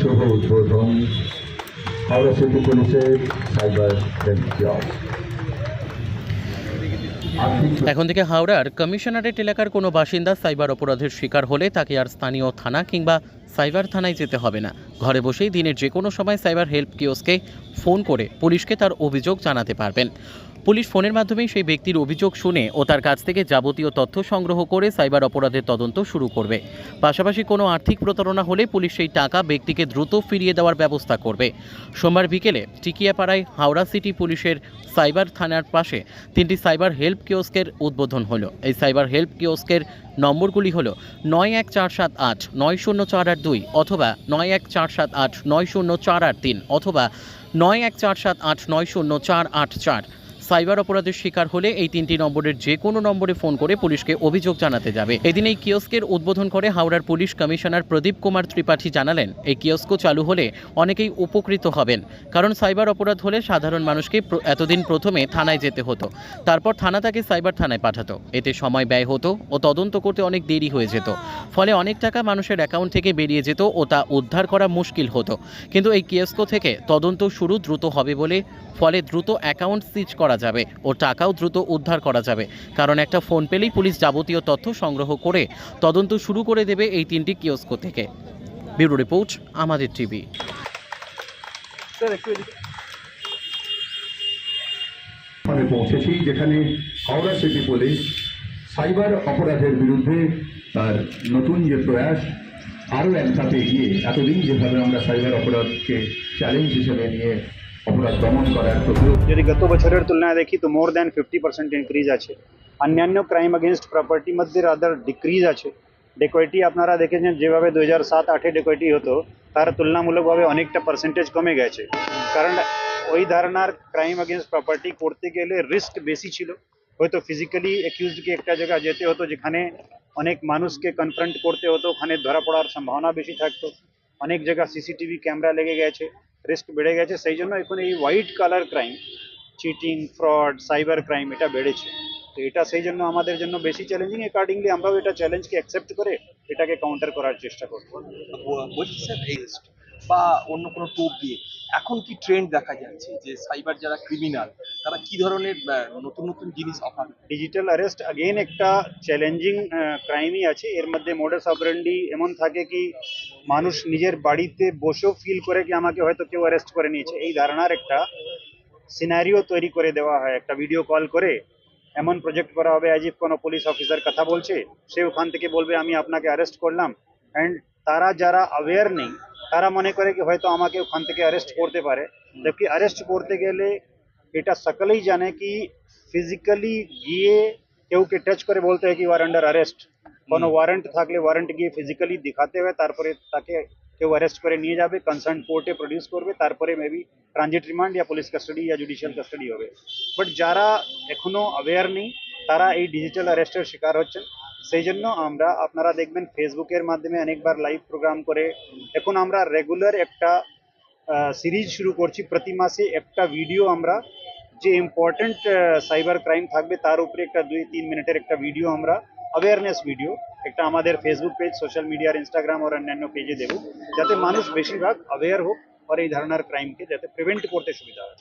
শুভ উদ্বোধন হাওড়া সিটি পুলিশের সাইবার এখন থেকে হাওড়ার কমিশনারেট এলাকার কোনো বাসিন্দা সাইবার অপরাধের শিকার হলে তাকে আর স্থানীয় থানা কিংবা সাইবার থানায় যেতে হবে না। ঘরে বসেই দিনের যে কোনো সময় সাইবার হেল্প কিওসকে ফোন করে পুলিশকে তার অভিযোগ জানাতে পারবেন। পুলিশ ফোনের মাধ্যমেই সেই ব্যক্তির অভিযোগ শুনে ও তার কাছ থেকে যাবতীয় তথ্য সংগ্রহ করে সাইবার অপরাধের তদন্ত শুরু করবে। পাশাপাশি কোনো আর্থিক প্রতারণা হলে পুলিশ সেই টাকা ব্যক্তিকে দ্রুত ফিরিয়ে দেওয়ার ব্যবস্থা করবে। সোমবার বিকেলে টিকিয়াপাড়ায় হাওড়া সিটি পুলিশের সাইবার থানার পাশে তিনটি সাইবার হেল্প কিওস্কের উদ্বোধন হলো। এই সাইবার হেল্প কিওস্কের নম্বরগুলি হলো নয় এক চার সাত আট নয় শূন্য চার আট দুই অথবা নয় এক চার সাত আট নয় শূন্য চার আট তিন অথবা নয় এক চার সাত আট নয় শূন্য চার আট চার। সাইবার অপরাধের শিকার হলে এই তিনটি নম্বরের যে কোনো নম্বরে ফোন করে পুলিশকে অভিযোগ জানাতে যাবে। এদিন এই কিয়স্কের উদ্বোধন করে হাওড়ার পুলিশ কমিশনার প্রদীপ কুমার ত্রিপাঠী জানালেন, এই কিয়স্ক চালু হলে অনেকেই উপকৃত হবেন, কারণ সাইবার অপরাধ হলে সাধারণ মানুষকে এতদিন প্রথমে থানায় যেতে হতো, তারপর থানা তাকে সাইবার থানায় পাঠাতো। এতে সময় ব্যয় হতো ও তদন্ত করতে অনেক দেরি হয়ে যেত, ফলে অনেক টাকা মানুষের অ্যাকাউন্ট থেকে বেরিয়ে যেত ও তা উদ্ধার করা মুশকিল হতো। কিন্তু এই কিয়স্ক থেকে তদন্ত শুরু দ্রুত হবে বলে, ফলে দ্রুত অ্যাকাউন্ট সিজ করা করা যাবে ও টাকাও দ্রুত উদ্ধার করা যাবে। কারণ একটা ফোন পেলেই পুলিশ যাবতীয় তথ্য সংগ্রহ করে তদন্ত শুরু করে দেবে এই তিনটি কিয়স্ক থেকে। ব্যুরো রিপোর্ট, আমাদের টিভি। পৌঁছেছি যেখানে হাওড়া সিটি পুলিশ সাইবার অপরাধের বিরুদ্ধে তার নতুন যে প্রয়াস, আরও এক ধাপে এগিয়ে এতদিন যেভাবে আমরা সাইবার অপরাধকে চ্যালেঞ্জ হিসেবে নিয়ে অপরাধ দমন করার প্রতিরোধ যদি গত বছরের তুলনায় দেখি তো more than fifty percent increase আছে অন্যান্য ক্রাইম আগেনস্ট প্রপার্টি মধ্যে রাদার ডিক্রিজ আছে ডেকোয়েটি আপনারা দেখেছেন যেভাবে দু হাজার সাত আটে ডেকোয়েটি হতো তার তুলনামূলকভাবে অনেকটা পার্সেন্টেজ কমে গেছে কারণ ওই ধারণার ক্রাইম আগেনস্ট প্রপার্টি করতে গেলে রিস্ক বেশি ছিল হয়তো ফিজিক্যালি অ্যাকিউজকে একটা জায়গায় যেতে হতো যেখানে অনেক মানুষকে কনফ্রন্ট করতে হতো ওখানে ধরা পড়ার সম্ভাবনা বেশি থাকতো অনেক জায়গা সিসিটিভি ক্যামেরা লেগে গেছে রিস্ক বেড়ে গেছে, সেই জন্য এখন এই white collar crime cheating fraud cyber crime এটা বেড়েছে। তো এটা সেই জন্য আমাদের জন্য বেশি চ্যালেঞ্জিং অ্যাকর্ডিংলি আমরাও এটা চ্যালেঞ্জকে অ্যাকসেপ্ট করে এটাকে কাউন্টার করার চেষ্টা করব। বলছি স্যার এগেস্ট বা অন্য কোনো টোপ দিয়ে। এখন কি ট্রেন্ড দেখা যাচ্ছে যে সাইবার যারা ক্রিমিনাল তারা কি ধরনের নতুন নতুন জিনিস অফার ডিজিটাল অ্যারেস্ট আগেন একটা চ্যালেঞ্জিং ক্রাইমই আছে। এর মধ্যে মোডাস অপারেন্ডি এমন থাকে কি, মানুষ নিজের বাড়িতে বসেও ফিল করে কি, আমাকে হয়তো কেউ অ্যারেস্ট করে নিয়েছে। এই ধারণার একটা সিনারিও তৈরি করে দেওয়া হয়। একটা ভিডিও কল করে, এমন প্রজেক্ট করা হবে অ্যাজ ইফ কোনো পুলিশ অফিসার কথা বলছে, সে ওখান থেকে বলবে, আমি আপনাকে অ্যারেস্ট করলাম। অ্যান্ড তারা যারা অ্যাওয়্যার নেই তারা মনে করে কি হয়তো আমাকে ওখান থেকে অ্যারেস্ট করতে পারে। জবকি অ্যারেস্ট করতে গেলে এটা সকলেই জানে কি ফিজিক্যালি গিয়ে কেউকে টাচ করে বলতে হয় কি ওয়ার আন্ডার অ্যারেস্ট কোনো ওয়ারেন্ট থাকলে ওয়ারেন্ট গিয়ে ফিজিক্যালি দেখাতে হয় তারপরে তাকে কেউ অ্যারেস্ট করে নিয়ে যাবে কনসার্ন কোর্টে প্রডিউস করবে তারপরে মেবি ট্রানজিট রিমান্ড या পুলিশ কাস্টাডি या জুডিশিয়াল কাস্টাডি হবে। বাট যারা এখনও অ্যাওয়্যার নেই তারা এই ডিজিটাল অ্যারেস্টের শিকার হচ্ছেন। সেই জন্য আমরা, আপনারা দেখবেন ফেসবুকের মাধ্যমে অনেকবার লাইভ প্রোগ্রাম করে। এখন আমরা রেগুলার একটা সিরিজ শুরু করছি। প্রতি মাসে একটা ভিডিও আমরা, যে ইম্পর্টেন্ট সাইবার ক্রাইম থাকবে তার উপরে একটা দুই, তিন মিনিটের একটা ভিডিও আমরা অ্যাওয়ারনেস ভিডিও একটা আমাদের ফেসবুক পেজ সোশ্যাল মিডিয়ার ইনস্টাগ্রাম আর অন্যান্য পেজে দেবো। যাতে মানুষ বেশিরভাগ অ্যাওয়ার হোক আর এই ধরনের ক্রাইমকে যাতে প্রিভেন্ট করতে সুবিধা হয়।